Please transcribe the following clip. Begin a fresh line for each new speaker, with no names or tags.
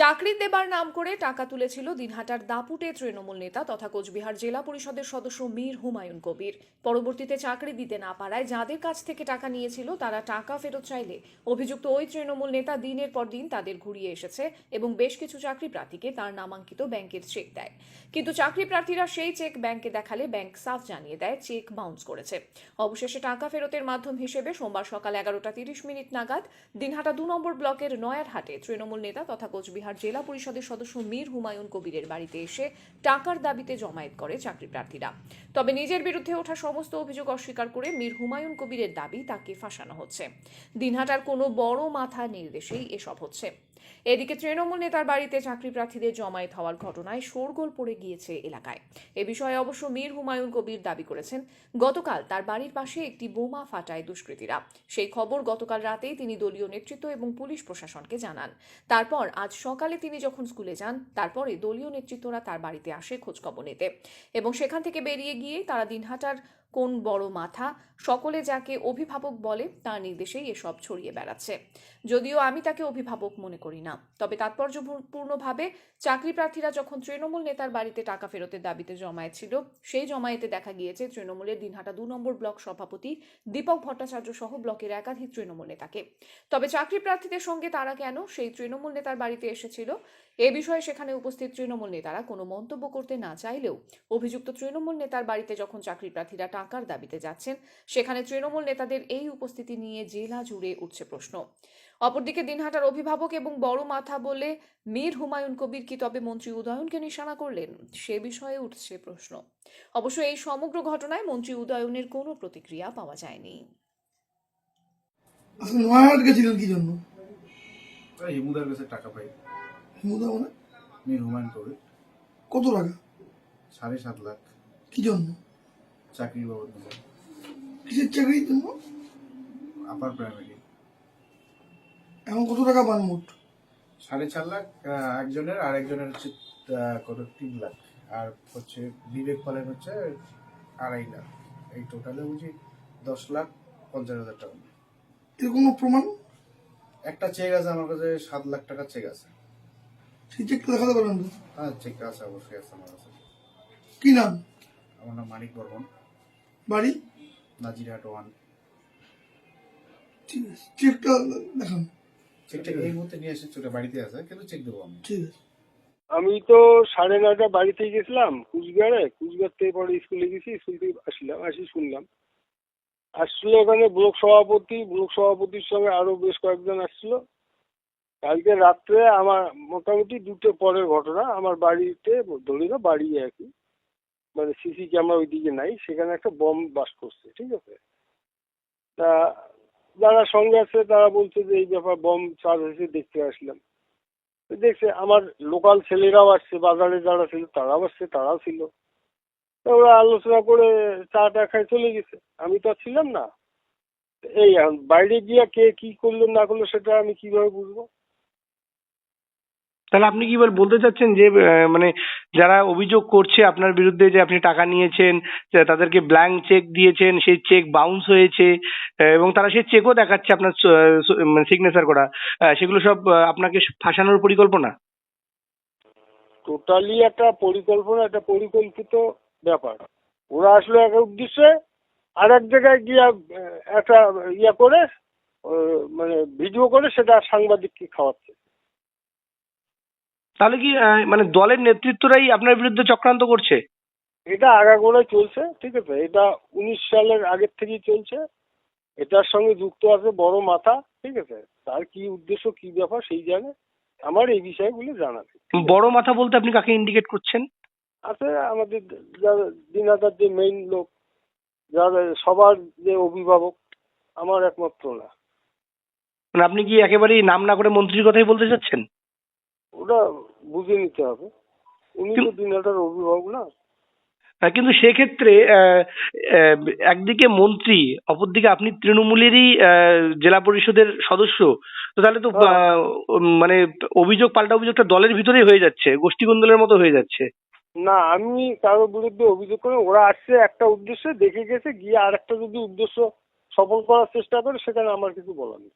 চাকরি দেবার নাম করে টাকা তুলেছিল দিনহাটার দাপুটে তৃণমূল নেতা তথা কোচবিহার জেলা পরিষদের সদস্য মীর হুমায়ুন কবির। পরবর্তীতে চাকরি দিতে না পারায় যাদের কাছ থেকে টাকা নিয়েছিল তারা টাকা ফেরত চাইলে অভিযুক্ত ওই তৃণমূল নেতা দিনের পর দিন তাদের ঘুরিয়ে এসেছে এবং বেশ কিছু চাকরি প্রার্থীকে তার নামাঙ্কিত ব্যাংকের চেক দেয়। কিন্তু চাকরি প্রার্থীরা সেই চেক ব্যাংকে দেখালে ব্যাংক সাফ জানিয়ে দেয়, চেক বাউন্স করেছে। অবশেষে টাকা ফেরতের মাধ্যম হিসেবে সোমবার সকাল এগারোটা তিরিশ মিনিট নাগাদ দিনহাটা দু নম্বর ব্লকের নয়ারহাটে তৃণমূল নেতা তথা কোচবিহার জেলা পরিষদের সদস্য মীর হুমায়ুন কবিরের বাড়িতে এসে টাকার দাবিতে জমায়েত করে চাকরি প্রার্থীরা তবে নিজের বিরুদ্ধে ওঠা সমস্ত অভিযোগ অস্বীকার করে মীর হুমায়ুন কবিরের দাবি তাকে ফাঁসানো হচ্ছে। দিনহাটার কোনো বড় মাথা নির্দেশেই এসব হচ্ছে। এদিকে তৃণমূল নেতার বাড়িতে চাকরি প্রার্থীদের জমায়েত হওয়ার ঘটনায় শোরগোল পড়ে গিয়েছে এলাকায়। এ বিষয়ে অবশ্য মীর হুমায়ুন কবির দাবি করেছেন, গতকাল তার বাড়ির পাশে একটি বোমা ফাটায় দুষ্কৃতীরা। সেই খবর গতকাল রাতেই তিনি দলীয় নেতৃত্ব এবং পুলিশ প্রশাসনকে জানান। তারপর আজ সকালে তিনি যখন স্কুলে যান, তারপরে দলীয় নেতৃত্বরা তার বাড়িতে আসে খোঁজখবর নিতে এবং সেখান থেকে বেরিয়ে গিয়ে তারা দিনহাটার কোন বড় মাথা? সকলে যাকে অভিভাবক বলে, তার নির্দেশেই এসব ছড়িয়ে বেড়াচ্ছে। যদিও আমি তাকে অভিভাবক মনে করি না, তবে তাৎপর্যপূর্ণভাবে চাকরি প্রার্থীরা যখন তৃণমূল নেতার বাড়িতে টাকা ফেরতের দাবিতে জমায়েত ছিল, সেই জমায়েতে দেখা গিয়েছে তৃণমূলের দিনহাটা দু নম্বর ব্লক সভাপতি দীপক ভট্টাচার্য সহ ব্লকের একাধিক তৃণমূল নেতাকে। তবে চাকরি প্রার্থীদের সঙ্গে তারা কেন সেই তৃণমূল নেতার বাড়িতে এসেছিল? এ বিষয়ে সেখানে উপস্থিত তৃণমূল নেতারা কোনো মন্তব্য করতে না চাইলেও অভিযুক্ত তৃণমূল নেতার বাড়িতে যখন চাকরি প্রার্থীরা টাকার দাবিতে যাচ্ছেন। সেখানে তৃণমূল নেতাদের এই উপস্থিতি নিয়ে জেলা জুড়ে উঠছে প্রশ্ন। অপরদিকে দিনহাটার অভিভাবক এবং বড় মাথা বলে মীর হুমায়ুন কবির কি তবে মন্ত্রী উদয়নকে নিশানা করলেন? সে বিষয়ে উঠছে প্রশ্ন। অবশ্য এই সমগ্র ঘটনায় মন্ত্রী উদয়নের কোনো প্রতিক্রিয়া পাওয়া যায়নি।
আসলে গেছিলেন কি জন্য?
হিমুদার কাছে টাকা পাই।
হিমুদা মানে?
মীর হুমায়ুন কবির।
কত টাকা?
সাড়ে সাত লাখ।
কি জন্য?
চাকরির বাবদ
কিসের চাকরির জন্য
আপার প্রাইমারি
এখন কত টাকা পান মোট?
সাড়ে চার লাখ একজনের আর একজনের হচ্ছে কত? তিন লাখ। আর হচ্ছে বিবেক পালের হচ্ছে আড়াই লাখ। এই টোটালে বুঝি দশ লাখ পঞ্চাশ হাজার টাকা।
এর কোনো প্রমাণ?
একটা চেক আছে আমার কাছে সাত লাখ টাকার চেক আছে।
সেই চেকটা দেখাতে পারবেন
হ্যাঁ চেক আছে অবশ্যই আছে আমার কাছে।
কি নাম?
আমার নাম মানিক বর্মন।
বাড়ি?
নাজিরহাট ওয়ান।
ঠিক আছে চেকটা দেখান।
চেকটা এই মুহূর্তে নিয়ে এসে চলে বাড়িতে আছে কিন্তু চেক দেবো আমি।
ঠিক আছে।
আমি তো সাড়ে নয়টা বাড়ি থেকে গেছিলাম কুচবিহারে। কুচবিহার থেকে পরে স্কুলে গেছি স্কুল থেকে আসলাম আসি শুনলাম। আসছিল ওখানে ব্লক সভাপতি ব্লক সভাপতির সঙ্গে আরও বেশ কয়েকজন আসছিল। কালকে রাত্রে আমার মোটামুটি দুটো পরের ঘটনা আমার বাড়িতে ধরি না বাড়ি আর কি মানে সিসি ক্যামেরা ওইদিকে নাই, সেখানে একটা বম বাস করছে, ঠিক আছে? তা যারা সঙ্গে আছে, তারা বলছে যে এই ব্যাপার বম চার্জ হয়েছে, দেখতে আসলাম। দেখছে, আমার লোকাল ছেলেরাও আসছে, বাজারে যারা ছিল, তারাও আসছে, তারাও ছিল। তো ওরা আলোচনা করে চা টা খাই চলে গেছে। আমি তো আর ছিলাম না। এই বাইরে গিয়ে কে কি করল না করল, সেটা আমি কীভাবে বুঝব?
তাহলে আপনি কি বল- বলতে চাচ্ছেন যে মানে যারা অভিযোগ করছে আপনার বিরুদ্ধে যে আপনি টাকা নিয়েছেন তাদেরকে ব্ল্যাঙ্ক চেক দিয়েছেন সেই চেক বাউন্স হয়েছে এবং তারা সেই চেকও দেখাচ্ছে আপনার সিগনেচার করা আহ, সেগুলো সব আপনাকে ফাঁসানোর পরিকল্পনা?
টোটালি একটা পরিকল্পনা একটা পরিকল্পিত ব্যাপার। ওরা আসলো এক উদ্দেশ্যে আর এক জায়গায় গিয়ে একটা ইয়ে করে মানে ভিডিও করে সেটা সাংবাদিককে খাওয়াচ্ছে।
তাহলে কি মানে দলের নেতৃত্বরাই আপনার বিরুদ্ধে চক্রান্ত করছে?
এটা আগাগোড়ায় চলছে ঠিক আছে। এটা উনিশ সালের আগের থেকেই চলছে। এটার সঙ্গে যুক্ত আছে বড় মাথা ঠিক আছে। তার কি উদ্দেশ্য কি ব্যাপার সেই জানে। আমার এই বিষয়গুলো জানা নেই
বড় মাথা বলতে আপনি কাকে ইন্ডিকেট করছেন?
আছে আমাদের যারা দিনাদার যে মেইন লোক যারা সবার যে অভিভাবক আমার একমাত্র না।
মানে আপনি কি একেবারেই নাম না করে মন্ত্রীর কথাই বলতে চাচ্ছেন?
ওটা বুঝে নিতে হবে। উনি তো দিনাদার অভিভাবক না।
আহ, কিন্তু সেক্ষেত্রে একদিকে মন্ত্রী অপরদিকে আপনি তৃণমূলেরই জেলা পরিষদের সদস্য তো তাহলে তো আহ, মানে অভিযোগ পাল্টা অভিযোগটা দলের ভিতরেই হয়ে যাচ্ছে গোষ্ঠী কোন্দলের মতো হয়ে যাচ্ছে।
না আমি কারোর বিরুদ্ধে অভিযোগ করে ওরা আসছে একটা উদ্দেশ্যে দেখে গেছে গিয়ে আর একটা যদি উদ্দেশ্য সফল করার চেষ্টা করে সেখানে আমার কিছু বলার নেই।